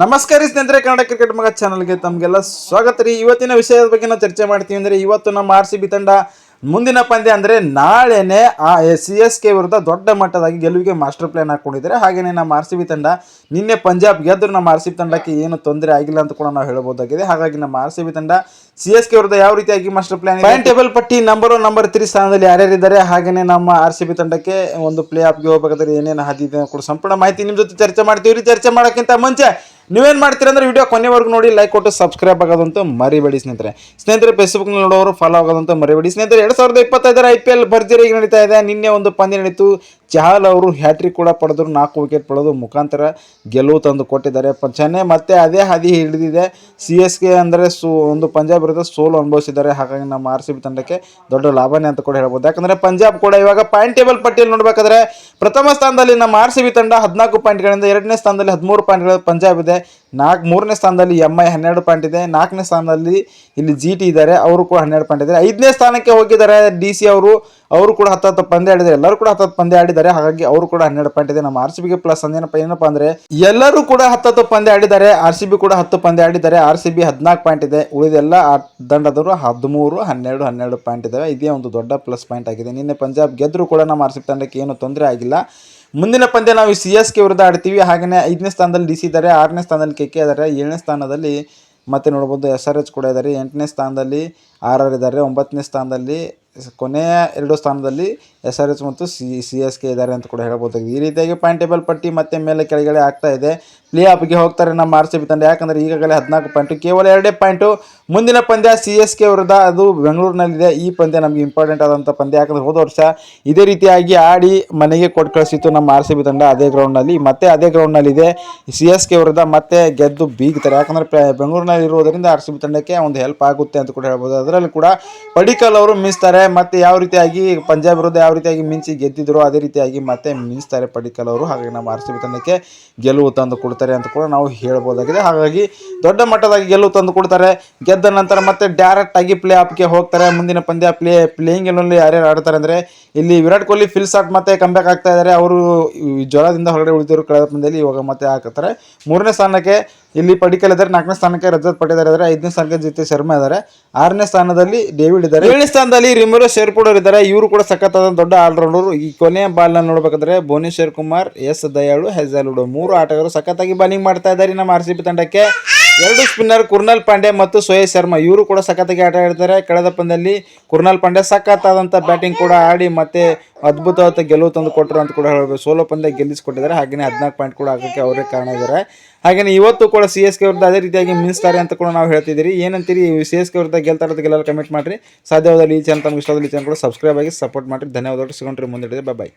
ನಮಸ್ಕಾರ ಸ್ನೇಹಿತರೆ, ಕನ್ನಡ ಕ್ರಿಕೆಟ್ ಮಗ ಚಾನಲ್ಗೆ ತಮಗೆಲ್ಲ ಸ್ವಾಗತ ರೀ. ಇವತ್ತಿನ ವಿಷಯದ ಬಗ್ಗೆ ನಾವು ಚರ್ಚೆ ಮಾಡ್ತೀವಿ ಅಂದರೆ ಇವತ್ತು ನಮ್ಮ ಆರ್ ಸಿ ಬಿ ತಂಡ ಮುಂದಿನ ಪಂದ್ಯ ಅಂದರೆ ನಾಳೆನೇ ಆ ಸಿ ಎಸ್ ಕೆ ವಿರುದ್ಧ ದೊಡ್ಡ ಮಟ್ಟದಾಗಿ ಗೆಲುವಿಗೆ ಮಾಸ್ಟರ್ ಪ್ಲಾನ್ ಹಾಕ್ಕೊಂಡಿದ್ದಾರೆ. ಹಾಗೆಯೇ ನಮ್ಮ ಆರ್ ಸಿ ಬಿ ತಂಡ ನಿನ್ನೆ ಪಂಜಾಬ್ ಗೆದ್ದರೂ ನಮ್ಮ ಆರ್ ಸಿ ಬಿ ತಂಡಕ್ಕೆ ಏನು ತೊಂದರೆ ಆಗಿಲ್ಲ ಅಂತ ಕೂಡ ನಾವು ಹೇಳ್ಬೋದಾಗಿದೆ ಹಾಗಾಗಿ ನಮ್ಮ ಆರ್ ಸಿ ಬಿ ತಂಡ ಸಿ ಎಸ್ ಕೆ ವಿರುದ್ಧ ಯಾವ ರೀತಿಯಾಗಿ ಮಾಸ್ಟರ್ ಪ್ಲಾನ್ ಪಾಯಿಂಟ್ ಟೇಬಲ್ ಪಟ್ಟಿ ನಂಬರ್ ಒನ್ ನಂಬರ್ ತ್ರೀ ಸ್ಥಾನದಲ್ಲಿ ಯಾರ್ಯಾರಿದ್ದಾರೆ? ಹಾಗೆಯೇ ನಮ್ಮ ಆರ್ ಸಿ ಬಿ ತಂಡಕ್ಕೆ ಒಂದು ಪ್ಲೇ ಆಫ್ಗೆ ಹೋಗಬೇಕಾದ್ರೆ ಏನೇನು ಹಾದಿ ಇದೆ ಕೂಡ ಸಂಪೂರ್ಣ ಮಾಹಿತಿ ನಿಮ್ಮ ಜೊತೆ ಚರ್ಚೆ ಮಾಡ್ತೀವಿ ರೀ. ಚರ್ಚೆ ಮಾಡೋಕ್ಕಿಂತ ಮುಂಚೆ ನೀವೇನು ಮಾಡ್ತೀರ ಅಂದ್ರೆ ವಿಡಿಯೋ ಕೊನೆವರೆಗೂ ನೋಡಿ ಲೈಕ್ ಕೊಟ್ಟು ಸಬ್ಸ್ಕ್ರೈಬ್ ಆಗೋದಂತೂ ಮರಿಬೇಡಿ ಸ್ನೇಹಿತರೆ. ಸ್ನೇಹಿತರೆ ಫೇಸ್ಬುಕ್ನಲ್ಲಿ ನೋಡೋರು ಫಾಲೋ ಆಗೋದಂತೂ ಮರಿಬೇಡಿ. ಸ್ನೇಹಿತರೆ, ಎರಡು ಸಾವಿರದ ಇಪ್ಪತ್ತೈದರ ಐ ಪಿ ಎಲ್ ಭರ್ಜರಿಯಾಗಿ ನಡೀತಾ ಇದೆ. ನಿನ್ನೆ ಒಂದು ಪಂದ್ಯ ನಡೀತು. ಚಹಲ್ ಅವರು ಹ್ಯಾಟ್ರಿಕ್ ಕೂಡ ಪಡೆದ್ರು, ನಾಲ್ಕು ವಿಕೆಟ್ ಪಡೆದು ಮುಖಾಂತರ ಗೆಲುವು ತಂದು ಕೊಟ್ಟಿದ್ದಾರೆ. ಚೆನ್ನೈ ಮತ್ತೆ ಅದೇ ಹಾದಿ ಹಿಡಿದಿದೆ. ಸಿ ಎಸ್ ಕೆ ಅಂದರೆ ಸೋ, ಒಂದು ಪಂಜಾಬ್ ವಿರುದ್ಧ ಸೋಲು ಅನುಭವಿಸಿದ್ದಾರೆ. ಹಾಗಾಗಿ ನಮ್ಮ ಆರ್ ಸಿ ಬಿ ತಂಡಕ್ಕೆ ದೊಡ್ಡ ಲಾಭನೇ ಅಂತ ಕೂಡ ಹೇಳ್ಬೋದು. ಯಾಕಂದರೆ ಪಂಜಾಬ್ ಕೂಡ ಇವಾಗ ಪಾಯಿಂಟ್ ಟೇಬಲ್ ಪಟ್ಟಿಯಲ್ಲಿ ನೋಡಬೇಕಾದ್ರೆ ಪ್ರಥಮ ಸ್ಥಾನದಲ್ಲಿ ನಮ್ಮ ಆರ್ ಸಿ ಬಿ ತಂಡ ಹದಿನಾಲ್ಕು ಪಾಯಿಂಟ್ಗಳಿಂದ ಎರಡನೇ ಸ್ಥಾನದಲ್ಲಿ ಹದಿಮೂರು ಪಾಯಿಂಟ್ಗಳು ಪಂಜಾಬ್ ಇದೆ. ನಾಲ್ಕು, ಮೂರನೇ ಸ್ಥಾನದಲ್ಲಿ ಎಂ ಐ ಹನ್ನೆರಡು ಪಾಯಿಂಟ್ ಇದೆ. ನಾಲ್ಕನೇ ಸ್ಥಾನದಲ್ಲಿ ಇಲ್ಲಿ ಜಿ ಟಿ ಇದ್ದಾರೆ. ಅವರು ಕೂಡ ಹನ್ನೆರಡು ಪಾಯಿಂಟ್ ಇದ್ದಾರೆ ಐದನೇ ಸ್ಥಾನಕ್ಕೆ ಹೋಗಿದ್ದಾರೆ ಡಿ ಸಿ ಅವರು. ಅವರು ಕೂಡ ಹತ್ತು ಹತ್ತು ಪಂದ್ಯ ಆಡಿದ್ದಾರೆ. ಎಲ್ಲರೂ ಕೂಡ ಹತ್ತು ಹತ್ತು ಪಂದ್ಯ ಆಡಿದ್ದಾರೆ. ಹಾಗಾಗಿ ಅವರು ಕೂಡ ಹನ್ನೆರಡು ಪಾಯಿಂಟ್ ಇದೆ. ನಮ್ಮ ಆರ್ ಸಿ ಬಿಗೆ ಪ್ಲಸ್ ಅಂದೇನಪ್ಪ ಏನಪ್ಪ ಅಂದ್ರೆ ಎಲ್ಲರೂ ಕೂಡ ಹತ್ತತ್ತು ಪಂದ್ಯ ಆಡಿದ್ದಾರೆ. ಆರ್ ಸಿ ಬಿ ಕೂಡ ಹತ್ತು ಪಂದ್ಯ ಆಡಿದ್ದಾರೆ. ಆರ್ ಸಿ ಬಿ ಹದಿನಾಲ್ಕು ಪಾಯಿಂಟ್ ಇದೆ. ಉಳಿದೆಲ್ಲ ದಂಡದವರು ಹದಿಮೂರು, ಹನ್ನೆರಡು ಹನ್ನೆರಡು ಪಾಯಿಂಟ್ ಇದಾವೆ. ಇದೇ ಒಂದು ದೊಡ್ಡ ಪ್ಲಸ್ ಪಾಯಿಂಟ್ ಆಗಿದೆ. ನಿನ್ನೆ ಪಂಜಾಬ್ ಗೆದ್ರು ಕೂಡ ನಮ್ಮ ಆರ್ ಸಿ ಬಿ ತಂಡಕ್ಕೆ ಏನು ತೊಂದರೆ ಆಗಿಲ್ಲ. ಮುಂದಿನ ಪಂದ್ಯ ನಾವು ಸಿ ಎಸ್ ಕೆ ವಿರುದ್ಧ ಆಡ್ತೀವಿ. ಹಾಗೆಯೇ ಐದನೇ ಸ್ಥಾನದಲ್ಲಿ ಡಿ ಸಿ ಇದ್ದಾರೆ. ಆರನೇ ಸ್ಥಾನದಲ್ಲಿ ಕೆ ಕೆ ಇದ್ದಾರೆ. ಏಳನೇ ಸ್ಥಾನದಲ್ಲಿ ಮತ್ತೆ ನೋಡ್ಬೋದು ಎಸ್ ಆರ್ ಎಚ್ ಕೂಡ ಇದ್ದಾರೆ. ಎಂಟನೇ ಸ್ಥಾನದಲ್ಲಿ ಆರ್ ಆರ್ ಇದ್ದಾರೆ. ಒಂಬತ್ತನೇ ಸ್ಥಾನದಲ್ಲಿ ಕೊನೆಯ ಎರಡು ಸ್ಥಾನದಲ್ಲಿ ಎಸ್ ಆರ್ ಎಸ್ ಮತ್ತು ಸಿ ಸಿ ಎಸ್ ಕೆ ಇದ್ದಾರೆ ಅಂತ ಕೂಡ ಹೇಳ್ಬೋದಾಗಿದೆ ಈ ರೀತಿಯಾಗಿ ಪಾಯಿಂಟ್ ಟೇಬಲ್ ಪಟ್ಟಿ ಮತ್ತೆ ಮೇಲೆ ಕೆಳಗಡೆ ಆಗ್ತಾ ಇದೆ. ಆಫ್ಗೆ ಹೋಗ್ತಾರೆ ನಮ್ಮ ಆರ್ ಸಿ ಬಿ ತಂಡ ಯಾಕಂದರೆ ಈಗಾಗಲೇ ಹದಿನಾಲ್ಕು ಪಾಯಿಂಟು ಕೇವಲ ಎರಡೇ ಪಾಯಿಂಟು ಮುಂದಿನ ಪಂದ್ಯ ಸಿ ಎಸ್ ಕೆ ವಿರುದ್ಧ, ಅದು ಬೆಂಗಳೂರಿನಲ್ಲಿದೆ. ಈ ಪಂದ್ಯ ನಮಗೆ ಇಂಪಾರ್ಟೆಂಟ್ ಆದಂಥ ಪಂದ್ಯ. ಯಾಕಂದರೆ ಹೋದ ವರ್ಷ ಇದೇ ರೀತಿಯಾಗಿ ಆಡಿ ಮನೆಗೆ ಕೊಟ್ಟು ಕಳಿಸಿತ್ತು ನಮ್ಮ ಆರ್ ಸಿ ಬಿ ತಂಡ ಅದೇ ಗ್ರೌಂಡ್ನಲ್ಲಿ ಮತ್ತೆ ಅದೇ ಗ್ರೌಂಡ್ನಲ್ಲಿದೆ ಸಿ ಎಸ್ ಕೆ ವಿರುದ್ಧ ಮತ್ತೆ ಗೆದ್ದು ಬೀಗ್ತಾರೆ. ಯಾಕಂದರೆ ಬೆಂಗಳೂರಿನಲ್ಲಿ ಇರುವುದರಿಂದ ಆರ್ ಸಿ ಬಿ ತಂಡಕ್ಕೆ ಒಂದು ಹೆಲ್ಪ್ ಆಗುತ್ತೆ ಅಂತ ಕೂಡ ಹೇಳ್ಬೋದು. ಅದರಲ್ಲಿ ಕೂಡ ಪಡಿಕಲ್ ಅವರು ಮಿಂಚ್ತಾರೆ. ಮತ್ತೆ ಯಾವ ರೀತಿಯಾಗಿ ಪಂಜಾಬ್ ವಿರುದ್ಧ ಯಾವ ರೀತಿಯಾಗಿ ಮಿಂಚಿ ಗೆದ್ದಿದ್ರು ಅದೇ ರೀತಿಯಾಗಿ ಮತ್ತೆ ಮಿಂಚ್ತಾರೆ ಪಡಿಕಲ್ ಅವರು. ಹಾಗಾಗಿ ನಮ್ಮ ಆರ್ ಸಿ ಬಿ ತಂಡಕ್ಕೆ ಗೆಲುವು ತಂದು ಕೊಡ್ತಾರೆ. ಅಂತ ಕೂಡ ನಾವು ಹೇಳ್ಬೋದಾಗಿದೆ. ಹಾಗಾಗಿ ದೊಡ್ಡ ಮಟ್ಟದಾಗಿ ಗೆಲುವು ತಂದು ಕೊಡ್ತಾರೆ. ಗೆದ್ದ ನಂತರ ಮತ್ತೆ ಡೈರೆಕ್ಟ್ ಆಗಿ ಪ್ಲೇ ಆಫ್ಗೆ ಹೋಗ್ತಾರೆ. ಮುಂದಿನ ಪಂದ್ಯ ಪ್ಲೇ ಪ್ಲೇಯಿಂಗ್ ಯಾರು ಯಾರ್ಯಾರು ಆಡ್ತಾರೆ ಅಂದರೆ ಇಲ್ಲಿ ವಿರಾಟ್ ಕೊಹ್ಲಿ ಫಿಲ್ ಸಾಟ್ ಮತ್ತೆ ಕಂಬ್ಯಾಕ್ ಆಗ್ತಾ ಇದ್ದಾರೆ ಅವರು ಜ್ವರದಿಂದ ಹೊರಗಡೆ ಉಳಿದಿರೋ ಕಳೆದ ಪಂದ್ಯದಲ್ಲಿ ಇವಾಗ ಮತ್ತೆ ಹಾಕ್ತಾರೆ ಮೂರನೇ ಸ್ಥಾನಕ್ಕೆ ಇಲ್ಲಿ ಪಡಿಕಲ್ ಇದ್ದಾರೆ, ನಾಲ್ಕನೇ ಸ್ಥಾನಕ್ಕೆ ರಜತ್ ಪಟೇದಾರ್ ಇದ್ದಾರೆ ಐದನೇ ಸ್ಥಾನಕ್ಕೆ ಜಿತೇಶ್ ಶರ್ಮಾ ಇದ್ದಾರೆ. ಆರನೇ ಸ್ಥಾನದಲ್ಲಿ ಡೇವಿಡ್ ಇದ್ದಾರೆ. ಏಳನೇ ಸ್ಥಾನದಲ್ಲಿ ರಿಮುರೋ ಶೇರ್ಪುಡರ್ ಇದ್ದಾರೆ. ಇವರು ಕೂಡ ಸಖತ್ತಾದ ದೊಡ್ಡ ಆಲ್ರೌಂಡರ್. ಈ ಕೊನೆಯ ಬಾಲ್ನ ನೋಡ್ಬೇಕಂದ್ರೆ ಭುವನೇಶ್ವರ್ ಕುಮಾರ್, ಎಸ್ ದಯಾಳು ಹೆಜಾಲುಡು ಮೂರು ಆಟಗಾರರು ಸಖತ್ತಾಗಿ ಬಾಲಿಂಗ್ ಮಾಡ್ತಾ ಇದ್ದಾರೆ ನಮ್ಮ ಆರ್ ಸಿ ಬಿ ತಂಡಕ್ಕೆ. ಎರಡು ಸ್ಪಿನ್ನರ್ ಕುರ್ನಲ್ ಪಾಂಡೆ ಮತ್ತು ಸೋಯೇ ಶರ್ಮಾ. ಇವರು ಕೂಡ ಸಖತ್ತಾಗಿ ಆಟ ಆಡ್ತಾರೆ. ಕಳೆದ ಪಂದ್ಯದಲ್ಲಿ ಕುರ್ನಲ್ ಪಾಂಡೆ ಸಖತ್ತಾದಂಥ ಬ್ಯಾಟಿಂಗ್ ಕೂಡ ಆಡಿ ಮತ್ತೆ ಅದ್ಭುತವಾದ ಗೆಲುವು ತಂದು ಕೊಟ್ಟರು ಅಂತ ಕೂಡ ಹೇಳಬೇಕು ಸೋಲೋ ಪಂದ್ಯ ಗೆಲ್ಲಿಸಿಕೊಟ್ಟಿದ್ದಾರೆ. ಹಾಗೆಯೇ ಹದಿನಾಲ್ಕು ಪಾಯಿಂಟ್ ಕೂಡ ಆಗೋಕ್ಕೆ ಅವರೇ ಕಾರಣ ಇದ್ದಾರೆ. ಹಾಗೆಯೇ ಇವತ್ತು ಕೂಡ ಸಿ ಎಸ್ ಕೆ ವಿರುದ್ಧ ಅದೇ ರೀತಿಯಾಗಿ ಮಿನಿಸ್ತಾರೆ ಅಂತ ಕೂಡ ನಾವು ಹೇಳ್ತಿದ್ದೀರಿ. ಏನಂತೀರಿ? ಸಿ ಎಸ್ ಕೆ ವಿರುದ್ಧ ಗೆಲ್ತಾರೆ ಗೆಲ್ಲಲು ಕಮೆಂಟ್ ಮಾಡಿರಿ. ಸಾಧ್ಯವಾದಲ್ಲಿ ಈ ಚಾನಲ್ ತಮ್ಗೆ ಇಷ್ಟವಾದಲ್ಲಿ ಈ ಚಾನಲ್ ಕೂಡ ಸಬ್ಸ್ಕ್ರೈಬ್ ಆಗಿ ಸಪೋರ್ಟ್ ಮಾಡಿರಿ. ಧನ್ಯವಾದಗಳು. ಸಿಗೊಂಡ್ರಿ ಮುಂದೆ ಬಾಯ್